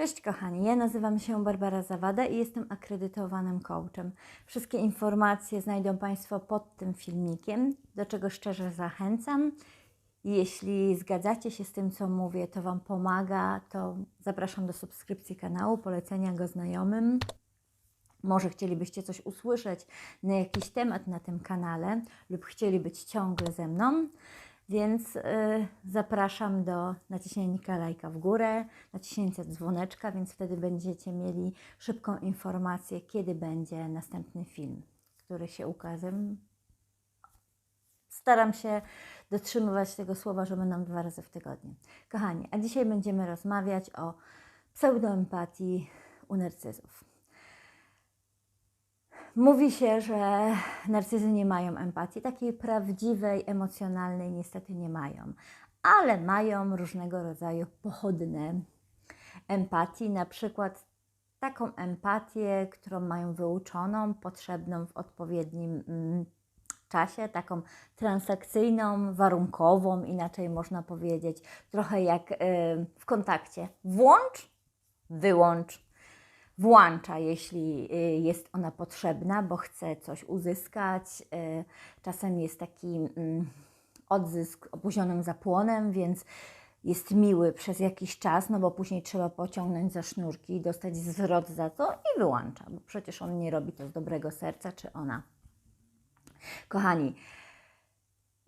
Cześć kochani, ja nazywam się Barbara Zawada i jestem akredytowanym coachem. Wszystkie informacje znajdą Państwo pod tym filmikiem, do czego szczerze zachęcam. Jeśli zgadzacie się z tym, co mówię, to Wam pomaga, to zapraszam do subskrypcji kanału, polecenia go znajomym. Może chcielibyście coś usłyszeć na jakiś temat na tym kanale lub chcieli być ciągle ze mną, więc y, zapraszam do naciśnięcia lajka w górę, naciśnięcia dzwoneczka, więc wtedy będziecie mieli szybką informację, kiedy będzie następny film, który się ukaże. Staram się dotrzymywać tego słowa, że będą dwa razy w tygodniu. Kochani, a dzisiaj będziemy rozmawiać o pseudoempatii u narcyzów. Mówi się, że narcyzy nie mają empatii, takiej prawdziwej, emocjonalnej niestety nie mają, ale mają różnego rodzaju pochodne empatii, na przykład taką empatię, którą mają wyuczoną, potrzebną w odpowiednim mm, czasie, taką transakcyjną, warunkową, inaczej można powiedzieć, trochę jak y, w kontakcie. Włącz, wyłącz włącza, jeśli y, jest ona potrzebna, bo chce coś uzyskać. Y, czasem jest taki mm, odzysk opóźnionym zapłonem, więc jest miły przez jakiś czas, no bo później trzeba pociągnąć za sznurki i dostać zwrot za to i wyłącza, bo przecież on nie robi to z dobrego serca, czy ona. Kochani,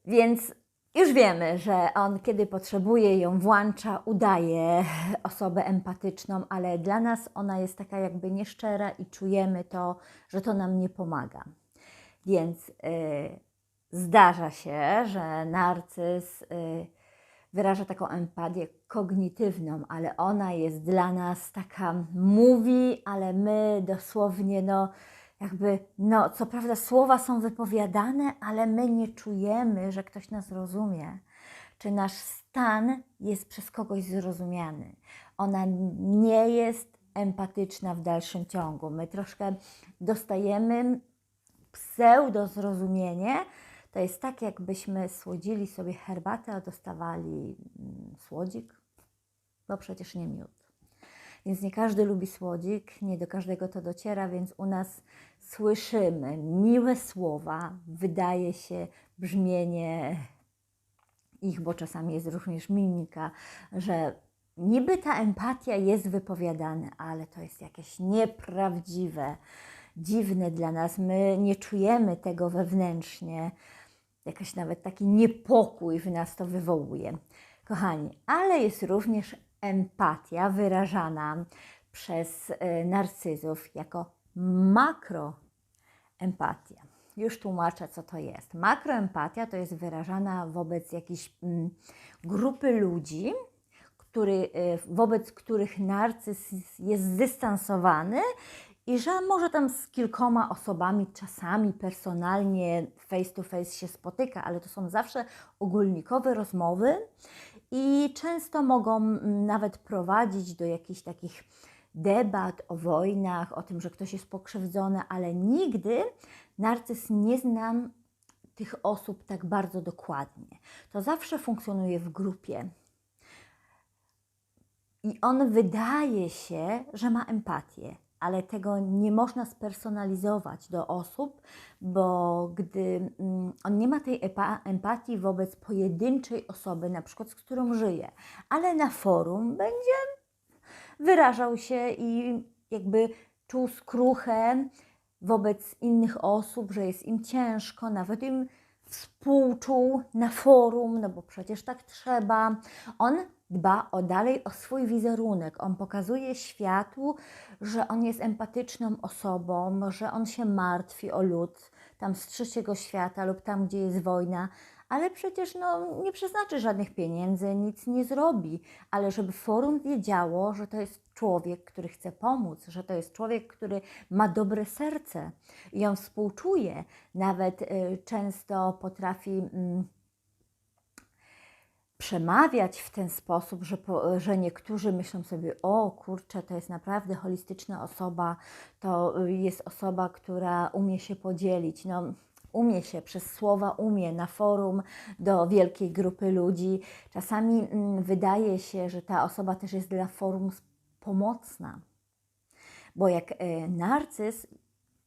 więc już wiemy, że on, kiedy potrzebuje ją, włącza, udaje osobę empatyczną, ale dla nas ona jest taka jakby nieszczera i czujemy to, że to nam nie pomaga. Więc y, zdarza się, że narcyz y, wyraża taką empatię kognitywną, ale ona jest dla nas taka, mówi, ale my dosłownie, no jakby, no, co prawda słowa są wypowiadane, ale my nie czujemy, że ktoś nas rozumie, czy nasz stan jest przez kogoś zrozumiany. Ona nie jest empatyczna w dalszym ciągu. My troszkę dostajemy pseudo zrozumienie. To jest tak, jakbyśmy słodzili sobie herbatę, a dostawali mm, słodzik, bo przecież nie miód. Więc nie każdy lubi słodzik, nie do każdego to dociera, więc u nas słyszymy miłe słowa, wydaje się brzmienie ich, bo czasami jest również mimika, że niby ta empatia jest wypowiadana, ale to jest jakieś nieprawdziwe, dziwne dla nas. My nie czujemy tego wewnętrznie. Jakiś nawet taki niepokój w nas to wywołuje. Kochani, ale jest również empatia wyrażana przez y, narcyzów jako makroempatia. Już tłumaczę, co to jest. Makroempatia to jest wyrażana wobec jakiejś mm, grupy ludzi, który, y, wobec których narcyz jest zdystansowany i że może tam z kilkoma osobami czasami personalnie face to face się spotyka, ale to są zawsze ogólnikowe rozmowy i często mogą mm, nawet prowadzić do jakichś takich debat o wojnach, o tym, że ktoś jest pokrzywdzony, ale nigdy narcyz nie znam tych osób tak bardzo dokładnie. To zawsze funkcjonuje w grupie. I on wydaje się, że ma empatię, ale tego nie można spersonalizować do osób, bo gdy mm, on nie ma tej empatii wobec pojedynczej osoby, na przykład z którą żyje, ale na forum będzie wyrażał się i jakby czuł skruchę wobec innych osób, że jest im ciężko, nawet im współczuł na forum, no bo przecież tak trzeba. On dba o dalej o swój wizerunek. On pokazuje światu, że on jest empatyczną osobą, że on się martwi o lud tam z trzeciego świata lub tam, gdzie jest wojna, ale przecież no, nie przeznaczy żadnych pieniędzy, nic nie zrobi, ale żeby forum wiedziało, że to jest człowiek, który chce pomóc, że to jest człowiek, który ma dobre serce i on współczuje, nawet y, często potrafi. Y, przemawiać w ten sposób, że, po, że niektórzy myślą sobie, o kurczę, to jest naprawdę holistyczna osoba, to y, jest osoba, która umie się podzielić. No, umie się przez słowa, umie na forum do wielkiej grupy ludzi. Czasami mm, wydaje się, że ta osoba też jest dla forum pomocna. Bo jak e, narcyz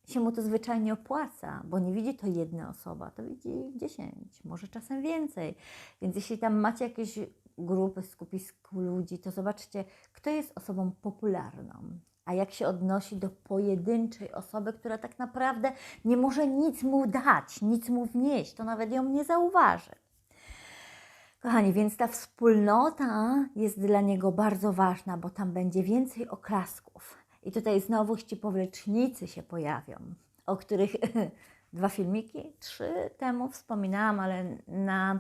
się mu to zwyczajnie opłaca, bo nie widzi to jedna osoba, to widzi dziesięć, może czasem więcej. Więc jeśli tam macie jakieś grupy, skupisku ludzi, to zobaczcie, kto jest osobą popularną, a jak się odnosi do pojedynczej osoby, która tak naprawdę nie może nic mu dać, nic mu wnieść, to nawet ją nie zauważy. Kochani, więc ta wspólnota jest dla niego bardzo ważna, bo tam będzie więcej oklasków. I tutaj znowu ci powlecznicy się pojawią, o których dwa filmiki, trzy temu wspominałam, ale na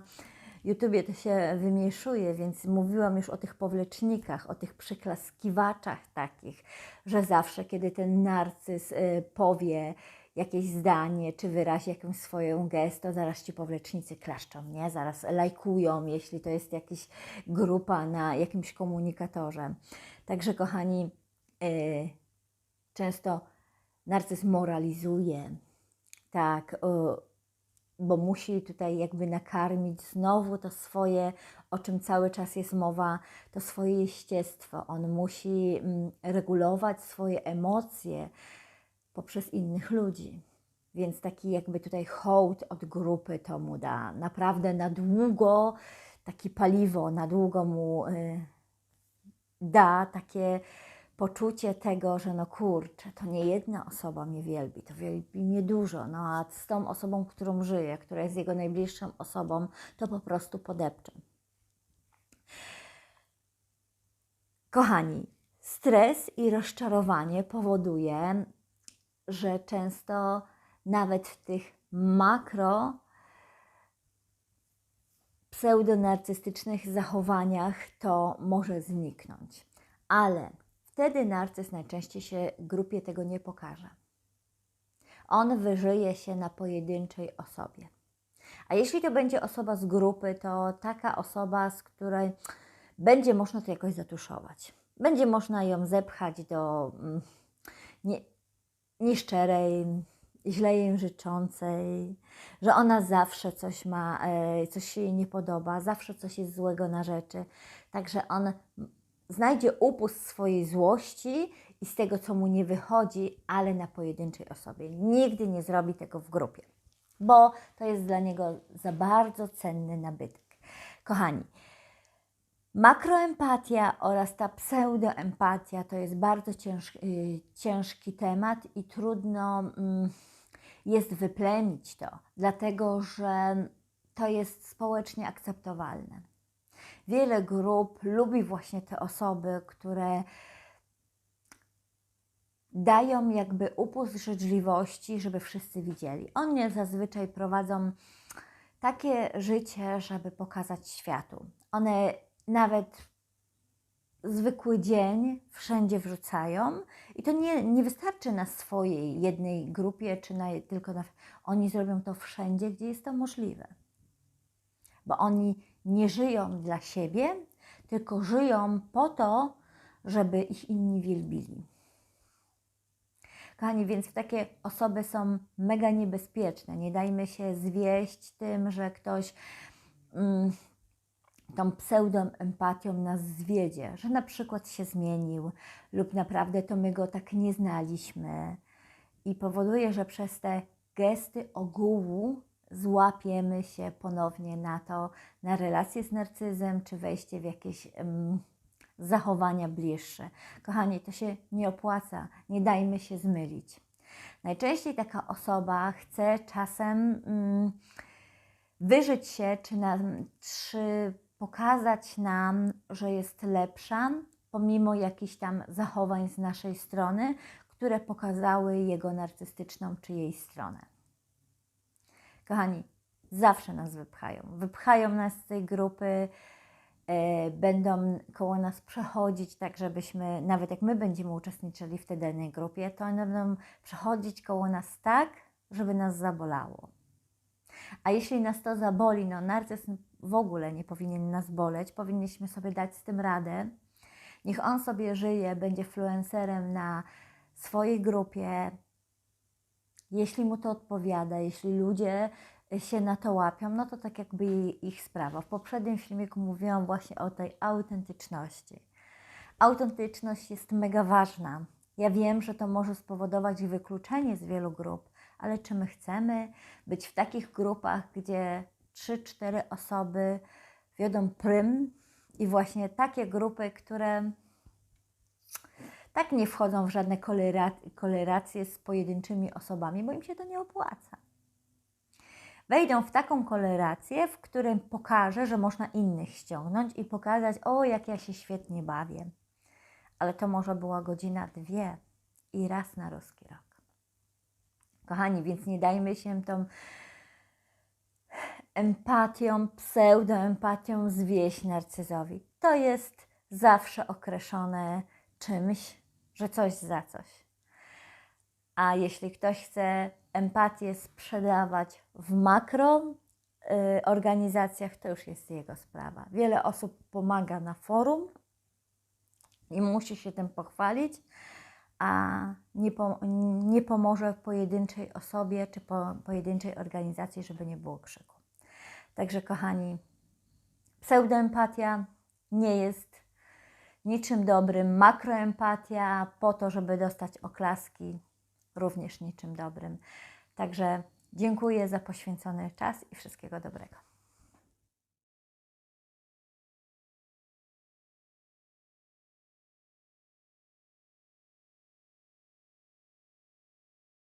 YouTubie to się wymieszuje, więc mówiłam już o tych powlecznikach, o tych przyklaskiwaczach takich, że zawsze, kiedy ten narcyz y, powie jakieś zdanie, czy wyrazi jakąś swoją gest, to zaraz ci powlecznicy klaszczą, nie? Zaraz lajkują, jeśli to jest jakaś grupa na jakimś komunikatorze. Także, kochani, yy, często narcyz moralizuje, tak, bo musi tutaj jakby nakarmić znowu to swoje, o czym cały czas jest mowa, to swoje jeździectwo. On musi mm, regulować swoje emocje poprzez innych ludzi. Więc taki jakby tutaj hołd od grupy to mu da. Naprawdę na długo takie paliwo, na długo mu y, da takie poczucie tego, że no kurczę, to nie jedna osoba mnie wielbi, to wielbi mnie dużo, no a z tą osobą, którą żyje, która jest jego najbliższą osobą, to po prostu podepczę. Kochani, stres i rozczarowanie powoduje, że często nawet w tych makro pseudonarcystycznych zachowaniach to może zniknąć. Ale Wtedy narcyz najczęściej się grupie tego nie pokaże. On wyżyje się na pojedynczej osobie. A jeśli to będzie osoba z grupy, to taka osoba, z której będzie można to jakoś zatuszować. Będzie można ją zepchać do mm, nie, nieszczerej, źle jej życzącej, że ona zawsze coś ma, e, coś się jej nie podoba, zawsze coś jest złego na rzeczy. Także on znajdzie upust swojej złości i z tego, co mu nie wychodzi, ale na pojedynczej osobie. Nigdy nie zrobi tego w grupie, bo to jest dla niego za bardzo cenny nabytek. Kochani, makroempatia oraz ta pseudoempatia to jest bardzo ciężki, y, ciężki temat i trudno mm, jest wyplenić to, dlatego że to jest społecznie akceptowalne wiele grup lubi właśnie te osoby, które dają jakby upust życzliwości, żeby wszyscy widzieli. Oni zazwyczaj prowadzą takie życie, żeby pokazać światu. One nawet zwykły dzień wszędzie wrzucają i to nie, nie wystarczy na swojej jednej grupie, czy na, tylko na. Oni zrobią to wszędzie, gdzie jest to możliwe. Bo oni nie żyją dla siebie, tylko żyją po to, żeby ich inni wielbili. Kochani, więc takie osoby są mega niebezpieczne. Nie dajmy się zwieść tym, że ktoś mm, tą pseudoempatią nas zwiedzie, że na przykład się zmienił lub naprawdę to my go tak nie znaliśmy i powoduje, że przez te gesty ogółu złapiemy się ponownie na to, na relację z narcyzem, czy wejście w jakieś um, zachowania bliższe. Kochani, to się nie opłaca, nie dajmy się zmylić. Najczęściej taka osoba chce czasem um, wyżyć się, czy, nam, czy pokazać nam, że jest lepsza, pomimo jakichś tam zachowań z naszej strony, które pokazały jego narcystyczną czy jej stronę. Kochani, zawsze nas wypchają. Wypchają nas z tej grupy, e, będą koło nas przechodzić, tak żebyśmy, nawet jak my będziemy uczestniczyli w tej danej grupie, to one będą przechodzić koło nas tak, żeby nas zabolało. A jeśli nas to zaboli, no narcyzm w ogóle nie powinien nas boleć, powinniśmy sobie dać z tym radę. Niech on sobie żyje, będzie influencerem na swojej grupie, jeśli mu to odpowiada, jeśli ludzie się na to łapią, no to tak jakby ich sprawa. W poprzednim filmiku mówiłam właśnie o tej autentyczności. Autentyczność jest mega ważna. Ja wiem, że to może spowodować wykluczenie z wielu grup, ale czy my chcemy być w takich grupach, gdzie 3-4 osoby wiodą prym i właśnie takie grupy, które tak nie wchodzą w żadne kolera- koleracje z pojedynczymi osobami, bo im się to nie opłaca. Wejdą w taką kolerację, w którym pokaże, że można innych ściągnąć i pokazać, o jak ja się świetnie bawię. Ale to może była godzina, dwie i raz na ruski rok. Kochani, więc nie dajmy się tą empatią, pseudoempatią zwieść narcyzowi. To jest zawsze określone czymś, że coś za coś. A jeśli ktoś chce empatię sprzedawać w makro y, organizacjach, to już jest jego sprawa. Wiele osób pomaga na forum i musi się tym pochwalić, a nie, po, nie pomoże pojedynczej osobie czy po, pojedynczej organizacji, żeby nie było krzyku. Także, kochani, pseudoempatia nie jest niczym dobrym. Makroempatia po to, żeby dostać oklaski, również niczym dobrym. Także dziękuję za poświęcony czas i wszystkiego dobrego.